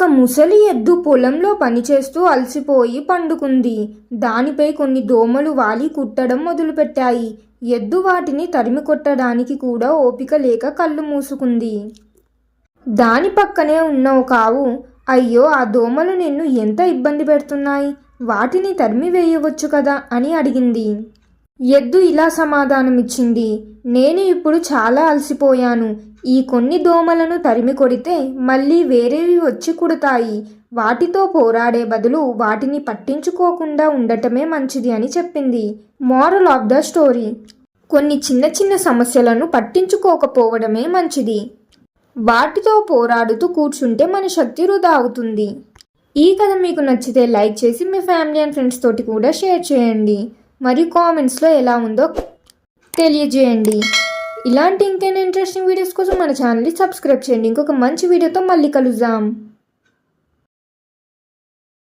ఒక ముసలి ఎద్దు పొలంలో పనిచేస్తూ అలసిపోయి పండుకుంది. దానిపై కొన్ని దోమలు వాలి కుట్టడం మొదలుపెట్టాయి. ఎద్దు వాటిని తరిమి కొట్టడానికి కూడా ఓపిక లేక కళ్ళు మూసుకుంది. దాని పక్కనే ఉన్న ఒక ఆవు అయ్యో ఆ దోమలు నిన్ను ఎంత ఇబ్బంది పెడుతున్నాయి? వాటిని తరిమి వేయవచ్చు కదా? అని అడిగింది. ఎద్దు ఇలా సమాధానమిచ్చింది. నేను ఇప్పుడు చాలా అలసిపోయాను. ఈ కొన్ని దోమలను తరిమి కొడితే మళ్ళీ వేరేవి వచ్చి కుడతాయి. వాటితో పోరాడే బదులు వాటిని పట్టించుకోకుండా ఉండటమే మంచిది అని చెప్పింది. Moral of the story. కొన్ని చిన్న చిన్న సమస్యలను పట్టించుకోకపోవడమే మంచిది. వాటితో పోరాడుతూ కూర్చుంటే మన శక్తి వృధా అవుతుంది. ఈ కథ మీకు నచ్చితే లైక్ చేసి మీ ఫ్యామిలీ అండ్ ఫ్రెండ్స్ తోటి కూడా షేర్ చేయండి. మరియు కామెంట్స్లో ఎలా ఉందో తెలియజేయండి. ఇలాంటి ఇంకేమైనా ఇంట్రెస్టింగ్ వీడియోస్ కోసం మన ఛానల్ని సబ్స్క్రైబ్ చేయండి. ఇంకొక మంచి వీడియోతో మళ్ళీ కలుద్దాం.